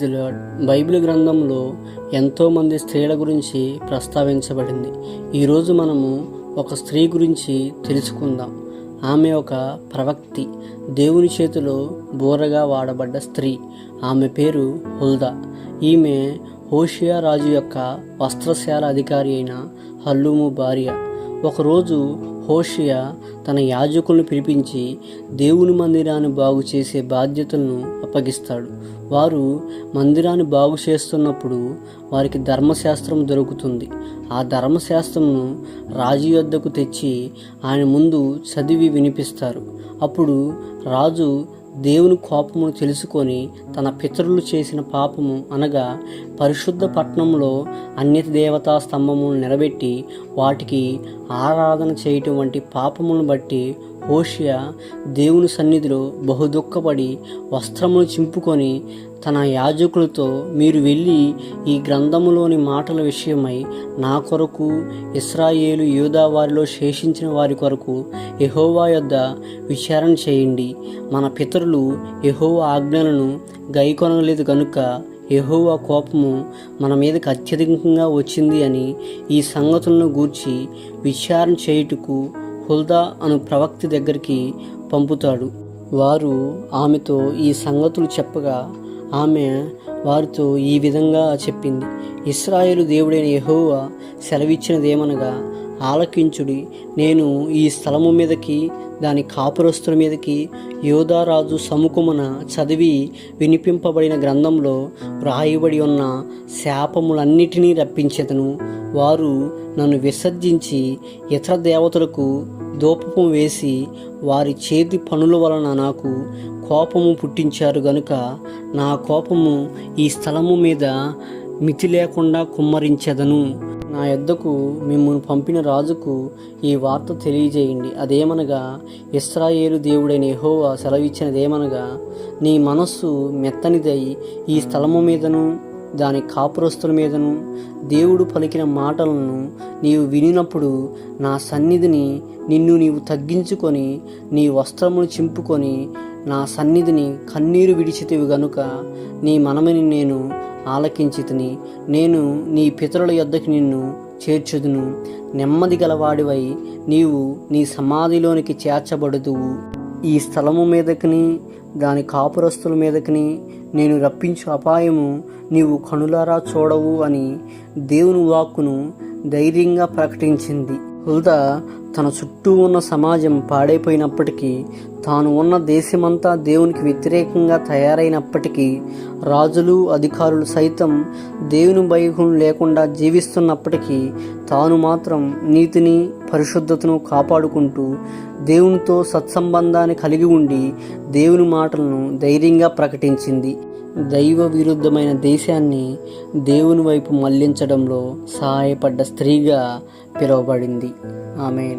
Praise the Bible గ్రంథంలో ఎంతోమంది స్త్రీల గురించి ప్రస్తావించబడింది. ఈరోజు మనము ఒక స్త్రీ గురించి తెలుసుకుందాం. ఆమె ఒక ప్రవక్తి. దేవుని చేతిలో బోరగా వాడబడ్డ స్త్రీ. ఆమె పేరు హుల్దా. ఈమె హోషియా రాజు యొక్క వస్త్రశాల అధికారి అయిన హల్లుము భార్య. ఒకరోజు హోషియా తన యాజకులను పిలిపించి దేవుని మందిరాన్ని బాగు చేసే బాధ్యతలను అప్పగిస్తాడు. వారు మందిరాన్ని బాగు చేస్తున్నప్పుడు వారికి ధర్మశాస్త్రం దొరుకుతుంది. ఆ ధర్మశాస్త్రంను రాజు యొద్దకు తెచ్చి ఆయన ముందు చదివి వినిపిస్తారు. అప్పుడు రాజు దేవుని కోపమును తెలుసుకొని తన పితరులు చేసిన పాపము అనగా పరిశుద్ధ పట్టణంలో అన్యత దేవతా స్తంభమును నిలబెట్టి వాటికి ఆరాధన చేయటం వంటి పాపములను బట్టి హోషియా దేవుని సన్నిధిలో బహుదుఃఖపడి వస్త్రమును చింపుకొని తన యాజకులతో మీరు వెళ్ళి ఈ గ్రంథములోని మాటల విషయమై నా కొరకు ఇస్రాయేలు యూదా వారిలో శేషించిన వారి కొరకు ఎహోవా యొద్ద విచారణ చేయండి. మన పితరులు ఎహోవా ఆజ్ఞలను గైకొనలేదు కనుక యహోవా కోపము మన మీదకి అత్యధికంగా వచ్చింది అని ఈ సంగతులను గూర్చి విచారణ చేయుటకు హుల్దా అను ప్రవక్తి దగ్గరికి పంపుతాడు. వారు ఆమెతో ఈ సంగతులు చెప్పగా ఆమె వారితో ఈ విధంగా చెప్పింది. ఇస్రాయేలు దేవుడైన యెహోవా సెలవిచ్చినదేమనగా ఆలకించుడి నేను ఈ స్థలము మీదకి దాని కాపురస్తుల మీదకి యోధారాజు సముఖమున చదివి వినిపింపబడిన గ్రంథంలో వ్రాయబడి ఉన్న శాపములన్నిటినీ రప్పించెదను. వారు నన్ను విసర్జించి ఇతర దేవతలకు దూపము వేసి వారి చేతి పనుల వలన నాకు కోపము పుట్టించారు గనుక నా కోపము ఈ స్థలము మీద మితి లేకుండా కుమ్మరించెదను. నా యొద్దకు మిమ్మల్ని పంపిన రాజుకు ఈ వార్త తెలియజేయండి. అదేమనగా ఇస్రాయేలు దేవుడైన యహోవా సెలవిచ్చినదేమనగా నీ మనస్సు మెత్తనిదై ఈ స్థలము మీదను దాని కాపురస్తుల మీదను దేవుడు పలికిన మాటలను నీవు వినినప్పుడు నా సన్నిధిని నిన్ను నీవు తగ్గించుకొని నీ వస్త్రమును చింపుకొని నా సన్నిధిని కన్నీరు విడిచితివి గనుక నీ మనమని నేను ఆలకించితిని. నేను నీ పితరుల యొద్దకి నిన్ను చేర్చుదును. నెమ్మది గలవాడివై నీవు నీ సమాధిలోనికి చేర్చబడుదువు. ఈ స్థలము మీదకిని దాని కాపురస్తుల మీదకిని నేను రప్పించు అపాయము నీవు కనులారా చూడవు అని దేవుని వాక్కును ధైర్యంగా ప్రకటించింది. హుల్దా తన చుట్టూ ఉన్న సమాజం పాడైపోయినప్పటికీ తాను ఉన్న దేశమంతా దేవునికి వ్యతిరేకంగా తయారైనప్పటికీ రాజులు అధికారులు సైతం దేవుని భయం లేకుండా జీవిస్తున్నప్పటికీ తాను మాత్రం నీతిని పరిశుద్ధతను కాపాడుకుంటూ దేవునితో సత్సంబంధాన్ని కలిగి ఉండి దేవుని మాటలను ధైర్యంగా ప్రకటించింది. దైవ విరుద్ధమైన దేశాన్ని దేవుని వైపు మళ్ళించడంలో సహాయపడ్డ స్త్రీగా పిలువబడింది. ఆమె